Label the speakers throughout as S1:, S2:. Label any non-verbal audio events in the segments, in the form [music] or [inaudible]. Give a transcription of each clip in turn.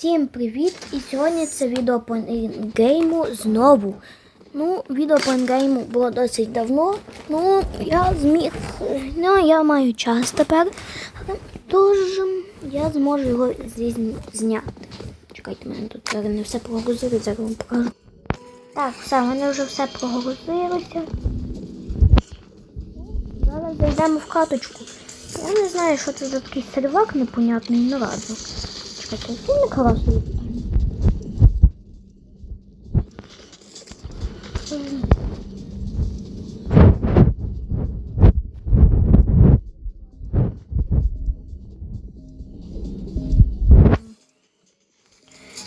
S1: Всім привіт! І сьогодні це відео по інгейму знову. Ну, відео по інгейму було досить давно. Ну, я зміг. Ну, я маю час тепер. Тож я зможу його зняти. Чекайте, мене тут зараз не все прогрузили, зараз вам покажу. Так, все, мене вже все прогрузилося. Зараз зайдемо в каточку. Я не знаю, що це за такий сервак непонятний, ну ладно. Чекайте, який не.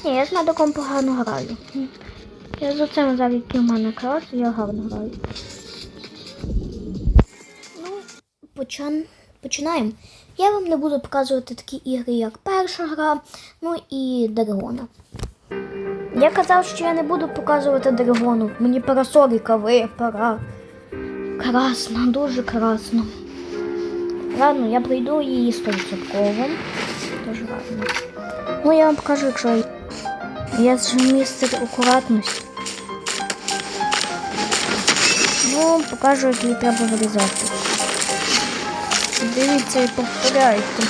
S1: Ні, я з медиком погано граю. Я за цим зараз який в мене клас, я гарно граю. Ну, почан... починаємо. Я вам не буду показувати такі ігри, як перша гра, ну і Драгона. Я казав, що я не буду показувати Драгону. Мені парасоліка випара. Красно, дуже красно. Ладно, я прийду її 100%. Дуже гарно. Ну, я вам покажу, якщо я- я ж містер акуратності. Ну, покажу, як її треба вирізати. Дивіться і повторяйте.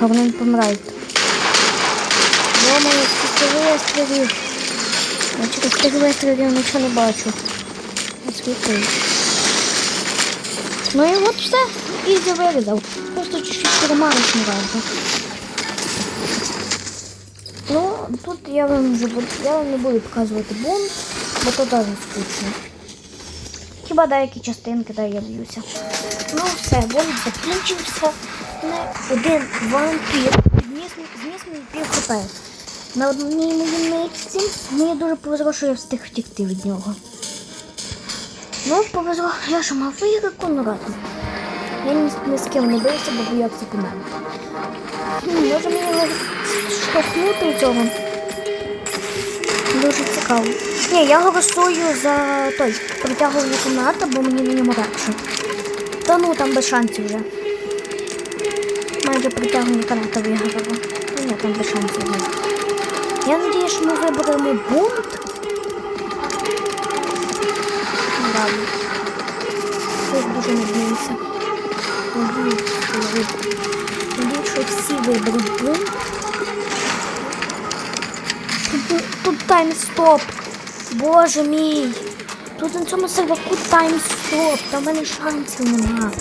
S1: Головне не помирайте. Йо-моє, скільки вистрілів. Я через тих вистрілів нічого не бачу. Освітлюю. Ну і от все. Ізі вирізав. Просто чуть-чуть перемариш неразу. Ну, тут я вам вже я вам не буду показувати бунт, бо то дуже скучно. Хіба деякі частинки де я б'юся. Ну все, бунт закінчився. Один вампір зніс мені пів хп. На одній моїй мені дуже повезло, що я встиг втікти від нього. Ну, повезло, я ж мав виграку, ну ладно. Я ні, з ким не бився, бо боявся померти. Хм, Може мені його штовхнути цього? Дуже цікаво. Ні, я голосую за той притягування кімната, бо мені на ньому легше. Ну там без шансів вже. Майже притягування каната виграло. Ні, там без шансів вже. Я надію, що ми виберемо бунт. Ладно. Щось дуже надіюся. Надіюсь. Надіюсь, що всі виберуть бунт. Тут тайм-стоп. Боже мій. Тут на цьому серваку тайм-стоп. Та в мене шансів нема.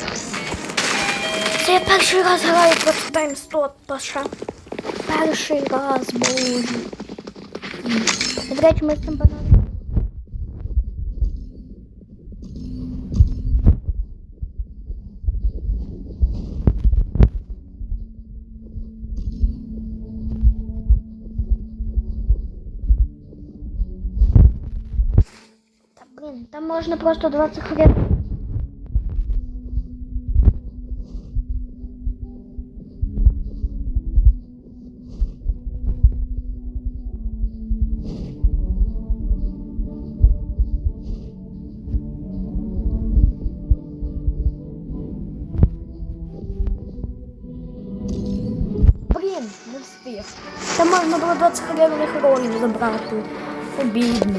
S1: Це я перший раз граю проти тайм-стоп, Паша. Перший раз, боже. М. І, До речі, ми з цим бананом. там можна просто 20 хвилин. Блін, не встиг. Там можна було 20 хвилин героїв забрати. Обідно.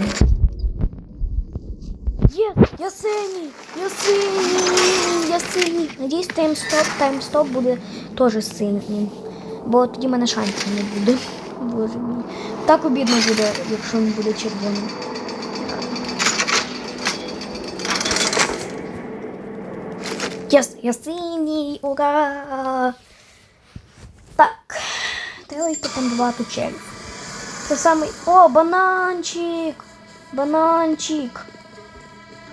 S1: Є, я синій, я синій, я синій. Надіюсь, таймстоп, таймстоп буде теж синім. Бо тоді в мене шансів не буде. [laughs] Боже мій. Так обідно буде, якщо він буде червоним. Єс, я синій, ура! Так, треба йти там два челів. Це самий. О, бананчик! Бананчик!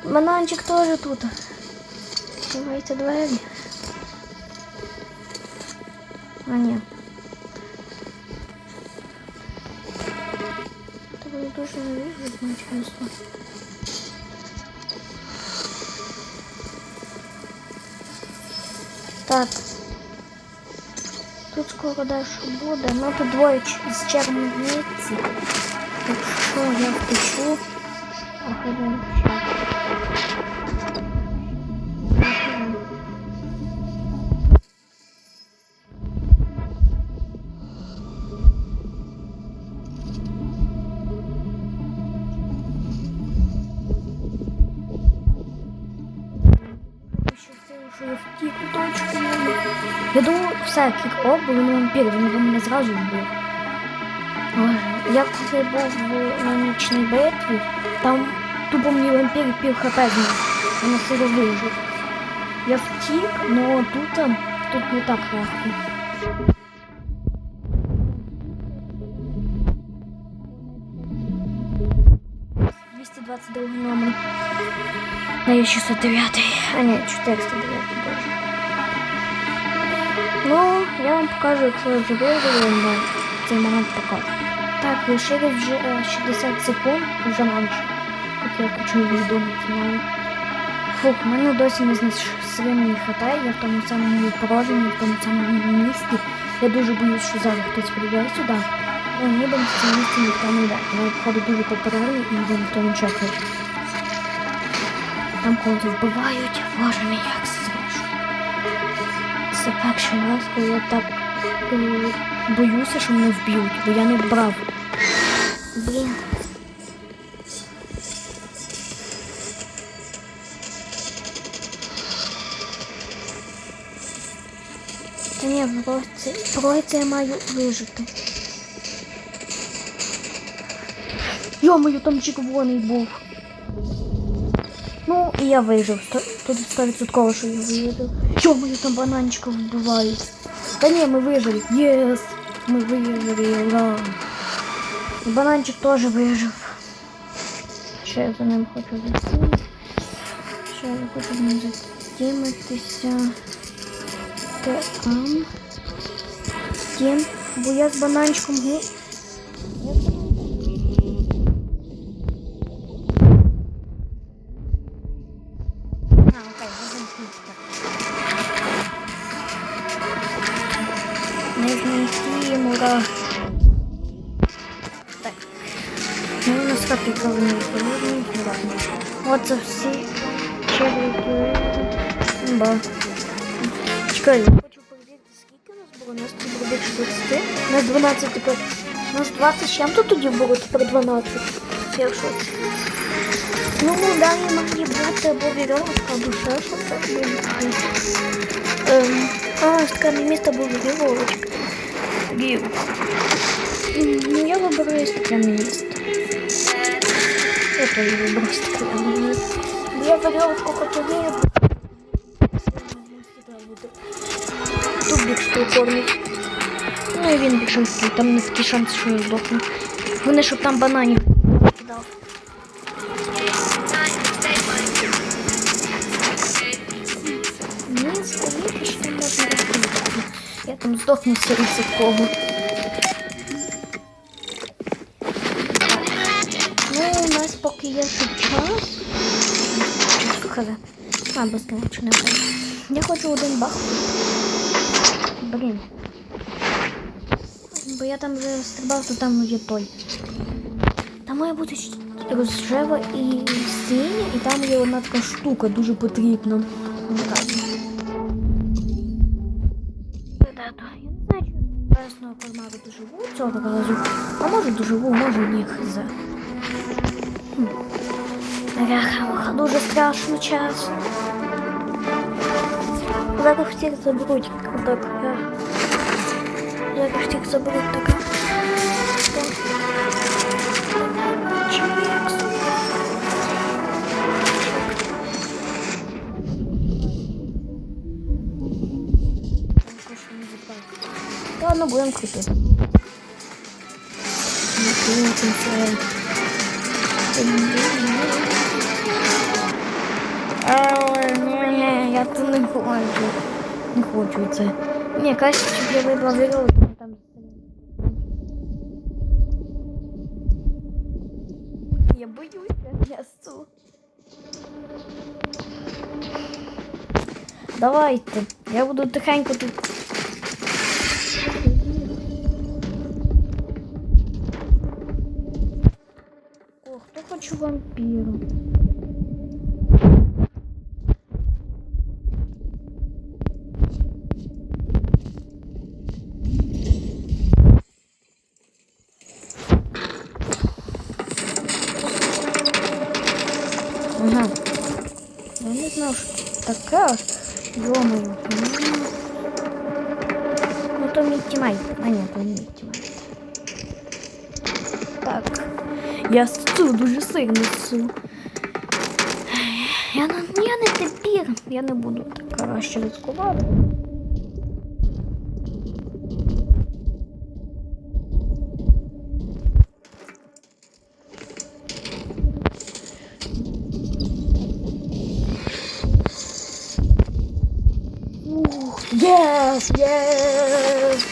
S1: Бананчик теж тут. Давайте двері. А ні. Та вони дуже не вижу, чесно. Так. Тут скоро дещо буде. Ну тут двоє ч- з червониці. Якщо я втечу, Я думал все, кік-оп, бо він вампір, він би мене зразу вбив. Я коли был в нічній битві, там тупо мені вампір пів хп зніс. Я на силу вижив. Я втік, але тут, а, тут не так легко. Другий номер. На є 609, а ні, 409, боже. Ну, я вам покажу, якщо я вже на цей момент покажу. Так, лишилось вже е, 60 секунд, вже менше. Я хочу відомити навіть. Фух, в мене досі не знайшли мені хата, я в тому самому положенні, в тому самому місці. Я дуже боюсь, що зараз хтось прийде сюди. Ну, ніби в цьому місці ніхто не йде. Воно входить дуже популярний і його ніхто не чекає. Там когось вбивають, боже мій, як страшно. Це перший раз, коли я так е, боюся, що мене вб'ють, бо я не брав. Блін. Та ні, просто, просто я маю вижити. Йо-моє, там червоний був. Ну, і я вижив. Тут 100% що я вижив. Йо-моє, там бананчика вбивають. Та ні, ми вижили. Єс! Ми вижили, ура! Бананчик теж вижив. Ще я за ним хочу зайти. Ще я хочу ним застімитися. Там. Тім. Бо я з бананчиком гу. Не знайти мура. Так. Ну, у нас хати головні половні. Ладно. Оце всі червики. Ба. Чекай, я хочу перевірити, скільки у нас було. У нас тут було більше 20. У нас 12 тепер. У нас 20 чим тут тоді було, тепер 12. Я в шоці. Ну, далі має бути або вірьовка, або ще щось. так, я не знаю. Ем, а, таке місто було вірьовочка. Вів. М, Ну, я виберу ось таке місто. Я теж виберу ось таке місто. Бо Я вірьовку хочу вірити. Тут. Ну і він більше там не такий шанс, що я здохну. Вони щоб там бананів кидав. Мені здається, що там можна здохнути. Я там здохну серед кого. Ну, у нас поки є ще час. Хз. А, безконечно не. Я хочу один бах. Блін. Бо я там вже стрибав, то там є той. Там має бути щ- розжева і синя, і там є одна така штука дуже потрібна. Така. Ребята, я не знаю, чи пересного кальмару доживу цього разу. А може доживу, може ні, хз. Хм. Бляха, дуже страшно час. Зараз всіх заберуть. Так. Зараз всіх заберуть. Так. Ладно, будем крутить. Ну, я тут не хочу. Не хочу це. Ні, краще, щоб я вибрав вірьовку, там. Я боюся м'ясу. Давайте. Я буду тихенько тут. О, хто хоче вампіру? Я не знав, що таке. Йомою. Ну то мій тімейт. А ні, то не мій тімейт. Так. Я ссу, дуже сильно ссу. Я, я не тепер. Я не буду так краще ризикувати. Yes, yes.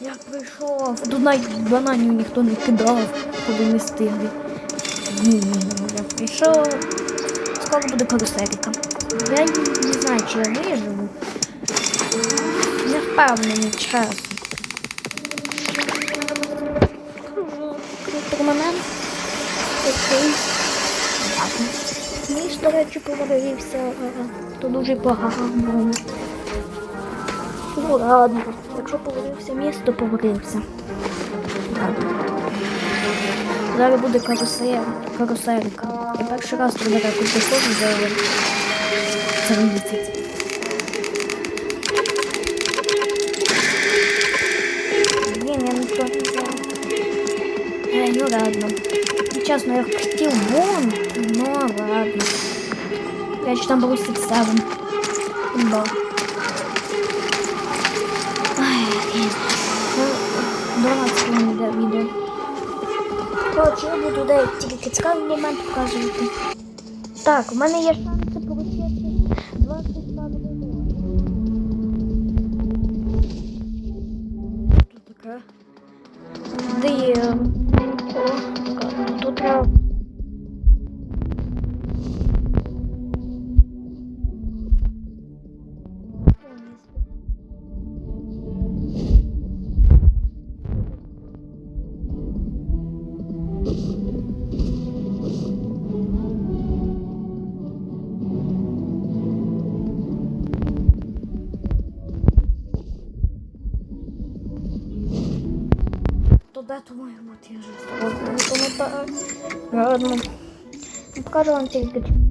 S1: Я прийшов. Тут навіть бананів ніхто не кидав, коли не стигли. Я прийшов. Скоро буде каруселька. Я не знаю, чи я виживу. Не впевнений часом. Перманент. Окей. Ладно. До речі, поварився, е, то дуже погано. Ну ладно, якщо поварився міст, то поварився. Зараз буде карусель, каруселька. Я перший раз туди так от доходжу за цей місяць. Блін, я не то взяв. Е, ну ладно. Чесно, я хотів бон, ну ладно. Я ж там був 6-7. Імба. Ай, блін. Ну, 12 хвилин йде відео. Коротше, я буду деякі тільки цікавий момент показувати. Так, у мене є То де то має бути я не пам'ятаю. Ладно. Покажу вам тільки.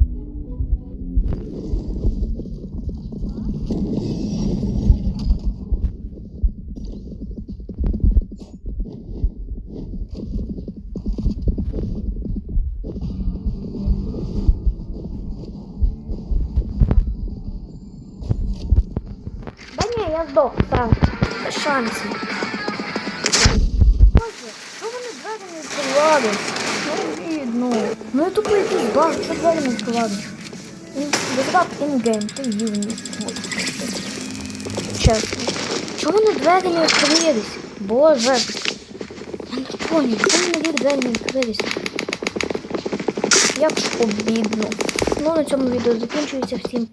S1: Не? Ну, бідно. Ну я тупо якийсь баг, що двері не відкривались? Визвав інгейм, ти юний. Чесно. Чому вони двері не відкрились? Боже. Я не понял, чому вони двері не відкрились? Як ж обідно. Ну, на цьому відео закінчується. Всім